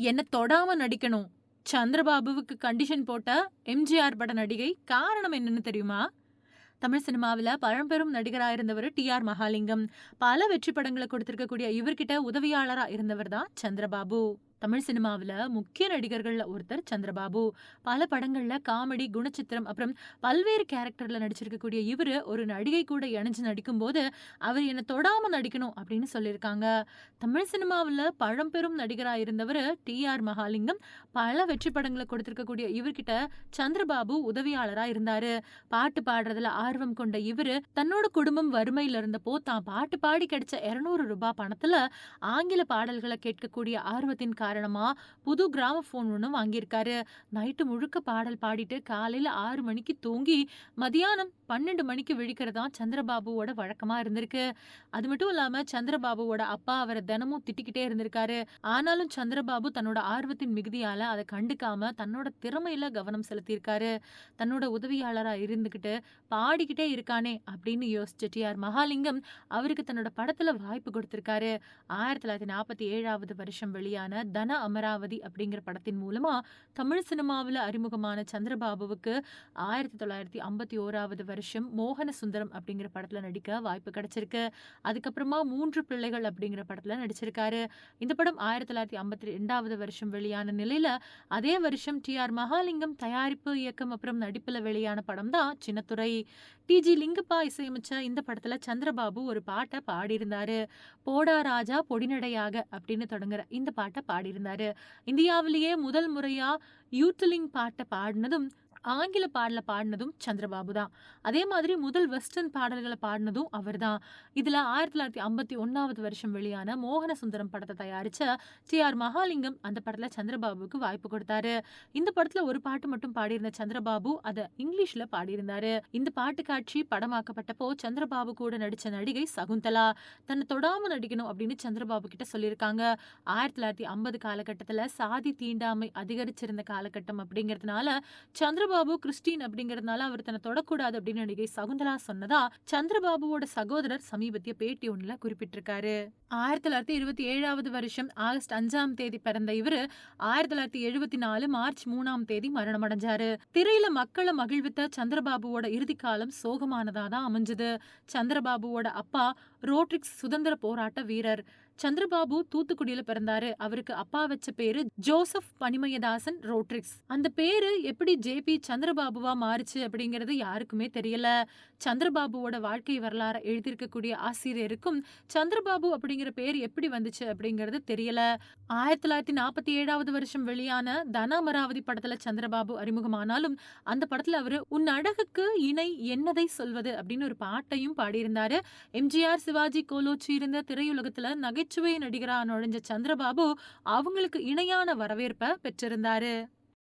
என்ன தொடாம நடிக்கணும். சந்திரபாபுவுக்கு கண்டிஷன் போட்ட எம்ஜிஆர் பட நடிகை காரணம் என்னன்னு தெரியுமா? தமிழ் சினிமாவில் பழம்பெரும் நடிகராக இருந்தவர் டி ஆர் மகாலிங்கம். பல வெற்றி படங்களை கொடுத்திருக்கக்கூடிய இவர்கிட்ட உதவியாளராக இருந்தவர் தான் சந்திரபாபு. தமிழ் சினிமாவில் முக்கிய நடிகர்கள்ல ஒருத்தர் சந்திரபாபு. பல படங்களில் காமெடி குணச்சித்திரம் அப்புறம் பல்வேறு கேரக்டர்ல நடிச்சிருக்கக்கூடிய இவரு ஒரு நடிகை கூட இணைஞ்சு நடிக்கும்போது அவர் என்னை தொடாமல் நடிக்கணும் அப்படின்னு சொல்லியிருக்காங்க. தமிழ் சினிமாவில் பழம்பெரும் நடிகராக இருந்தவர் டி ஆர் மகாலிங்கம். பல வெற்றி படங்களை கொடுத்திருக்கக்கூடிய இவர்கிட்ட சந்திரபாபு உதவியாளராக இருந்தார். பாட்டு பாடுறதுல ஆர்வம் கொண்ட இவரு தன்னோட குடும்பம் வறுமையில் இருந்தப்போ தான் பாட்டு பாடி கிடைச்ச இரநூறு ரூபாய் பணத்தில் ஆங்கில பாடல்களை கேட்கக்கூடிய ஆர்வத்தின் புது கிராம ஃபோன் ஒன்று வாங்கியிருக்காரு. நைட்டு முழுக்க பாடல் பாடிட்டு காலையில் ஆறு மணிக்கு தூங்கி மதியானம் பன்னெண்டு மணிக்கு விழிக்கிறதா சந்திரபாபுவோட வழக்கமா இருந்திருக்கு. அது மட்டும் இல்லாம சந்திரபாபுவோட அப்பா அவரை தினமும் திட்டிக்கிட்டே இருந்திருக்காரு. ஆனாலும் சந்திரபாபு தன்னோட ஆர்வத்தின் மிகுதியால அதை கண்டுக்காம தன்னோட திறமையில கவனம் செலுத்தியிருக்காரு. தன்னோட உதவியாளரா இருந்துகிட்டு பாடிக்கிட்டே இருக்கானே அப்படின்னு யோசிச்ச டி ஆர் மகாலிங்கம் அவருக்கு தன்னோட படத்துல வாய்ப்பு கொடுத்திருக்காரு. ஆயிரத்தி தொள்ளாயிரத்தி நாற்பத்தி ஏழாவது வருஷம் வெளியான தன அமராவதி அப்படிங்கிற படத்தின் மூலமாக தமிழ் சினிமாவில் அறிமுகமான சந்திரபாபுவுக்கு ஆயிரத்தி தொள்ளாயிரத்தி ஐம்பத்தி ஓராவது வருஷம் மோகன சுந்தரம் அப்படிங்கிற படத்தில் நடிக்க வாய்ப்பு கிடைச்சிருக்கு. அதுக்கப்புறமா மூன்று பிள்ளைகள் அப்படிங்கிற படத்தில் நடிச்சிருக்காரு. இந்த படம் ஆயிரத்தி தொள்ளாயிரத்தி ஐம்பத்தி ரெண்டாவது வருஷம் வெளியான நிலையில் அதே வருஷம் டி ஆர் மகாலிங்கம் தயாரிப்பு இயக்கம் அப்புறம் நடிப்பில் வெளியான படம் தான் சின்னத்துறை. டி ஜி லிங்கப்பா இசையமைச்ச இந்த படத்துல சந்திரபாபு ஒரு பாட்டை பாடியிருந்தாரு. போடா ராஜா பொடிநடையாக அப்படின்னு தொடங்குற இந்த பாட்டை பாடியிருந்தாரு. இந்தியாவிலேயே முதல் முறையா யூட்டிலிங் பாட்டை பாடினதும் ஆங்கில பாடல பாடினதும் சந்திரபாபு தான். அதே மாதிரி முதல் வெஸ்டர்ன் பாடல்களை பாடினதும் அவர் தான் இதில் ஆயிரத்தி தொள்ளாயிரத்தி ஐம்பத்தி ஒன்றாவது வருஷம் வெளியான மோகன சுந்தரம் படத்தை தயாரித்த டி ஆர் மகாலிங்கம் அந்த படத்தில் சந்திரபாபுக்கு வாய்ப்பு கொடுத்தாரு. இந்த படத்தில் ஒரு பாட்டு மட்டும் பாடியிருந்த சந்திரபாபு அதை இங்கிலீஷில் பாடியிருந்தாரு. இந்த பாட்டு காட்சி படமாக்கப்பட்டப்போ சந்திரபாபு கூட நடித்த நடிகை சகுந்தலா. தன்னை தொடாமல் நடிக்கணும் அப்படின்னு சந்திரபாபு கிட்ட சொல்லியிருக்காங்க. ஆயிரத்தி தொள்ளாயிரத்தி ஐம்பது காலகட்டத்தில் சாதி தீண்டாமை அதிகரிச்சிருந்த காலகட்டம் அப்படிங்கிறதுனால சந்திரபாபு கிறிஸ்டின் அப்படிங்கறதுனால அவர் தன்னை தொடக்கூடாது அப்படின்னு நடிகை சகுந்தலா சொன்னதா சந்திரபாபுவோட சகோதரர் சமீபத்திய பேட்டி ஒண்ணுல குறிப்பிட்டிருக்காரு. ஆயிரத்தி தொள்ளாயிரத்தி இருபத்தி ஏழாவது வருஷம் ஆகஸ்ட் அஞ்சாம் தேதி பிறந்த இவரு ஆயிரத்தி தொள்ளாயிரத்தி எழுபத்தி நாலு மார்ச் மூணாம் தேதி மரணம் அடைஞ்சாரு திரையில மக்களை மகிழ்வித்த சந்திரபாபுவோட இறுதி காலம் சோகமானதா தான் அமைஞ்சது. சந்திரபாபுவோட அப்பா ரோட்ரிக்ஸ் சுதந்திர போராட்ட வீரர். சந்திரபாபு தூத்துக்குடியில பிறந்தாரு. அவருக்கு அப்பா வச்ச பேரு ஜோசப் பனிமயதாசன் ரோட்ரிக்ஸ். அந்த பேரு எப்படி ஜேபி சந்திரபாபுவா மாறுச்சு அப்படிங்கிறது யாருக்குமே தெரியல. சந்திரபாபுவோட வாழ்க்கை வரலாறு எழுதியிருக்கக்கூடிய ஆசிரியருக்கும் சந்திரபாபு அப்படிங்கிற பேர் எப்படி வந்துச்சு அப்படிங்கிறது தெரியல. ஆயிரத்தி தொள்ளாயிரத்தி நாற்பத்தி ஏழாவது வருஷம் வெளியான தன அமராவதி படத்துல சந்திரபாபு அறிமுகமானாலும் அந்த படத்துல அவரு உன் அழகுக்கு இணை என்னதை சொல்வது? அப்படின்னு ஒரு பாட்டையும் பாடியிருந்தாரு. எம்ஜிஆர் சிவாஜி கோலோச்சி இருந்த திரையுலகத்துல நகைச்சுவை நடிகரா நுழைஞ்ச சந்திரபாபு அவங்களுக்கு இணையான வரவேற்பை பெற்றிருந்தாரு.